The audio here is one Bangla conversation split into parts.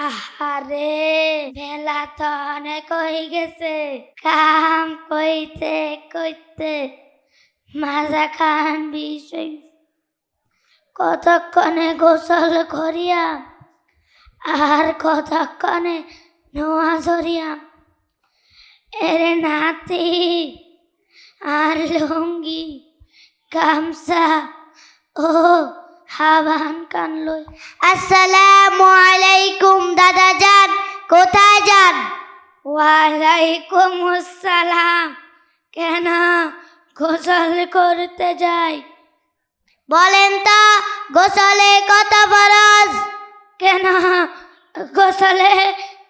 আহারে বেলা তো অনেক হয়ে গেছে। কাম কইতে কইতে মাজা খান বিষ। কতক্ষণে গোসল করিয়া আর কতক্ষণে নোয়া ধরিয়া এরে নাতি, আর লুঙ্গি, গামছা, ও হাবান কান লই আসসালামু আলাইকুম দাদা যান কোথায় যান? ওয়ালাইকুম আসসালাম কেন গোসল করতে যাই? বলেন তো গোসলে কত ফরজ? কেন গোসলে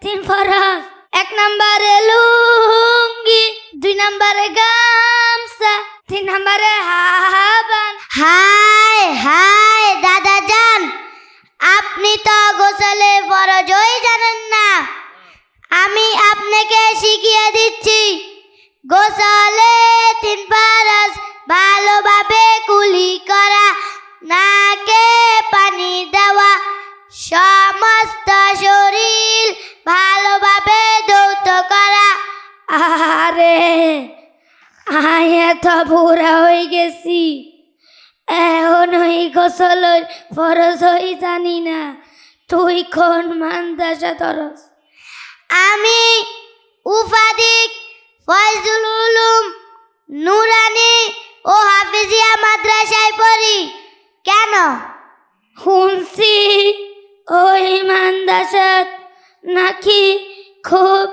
তিন ফরস এক নম্বরে লুঙ্গি দুই নম্বরে গামছা তিন নম্বরে হাবান হায় হায় দাদা যান আপনি তো গোসলে ফরজই জানেন না আমি আপনাকে শিখিয়ে দিচ্ছি। গোসলে তিন ফরজ ভালোভাবে কুলি করা নাকে পানি দেওয়া সমস্ত শরীর ভালোভাবে দৌত করা। আরে আয় তো বুড়া হয়ে গেছি। এখন ওই গোসল ফরজ হই জানি না। তুই কোন মান্দাসা তরস আমি উফাদিক ফয়জুল উলুম নুরানি ও হাফিজিয়া মাদ্রাসায় পড়ি। কেন? শুনছি ওই মান্দাসাত নাকি খুব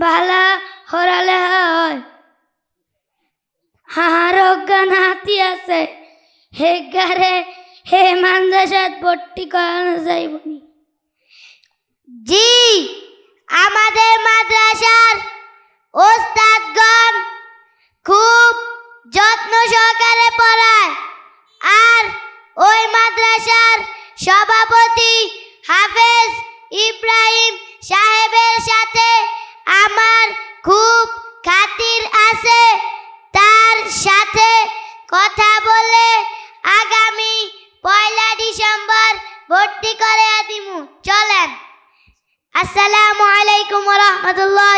ভালা হরালে হয়। হার অজ্ঞান হাতি আছে হে গারে হে মান্দাসাত ভর্তি করানো যাইবনি। জি মাদ্রাসার সভাপতি হাফেজ ইব্রাহিম সাহেবের সাথে আমার খুব খাতির আছে। তার সাথে কথা বলে আগামী পয়লা ডিসেম্বর ভর্তি করে দিমু। চলেন। আসসালামু আলাইকুম রহমতুল্লাহ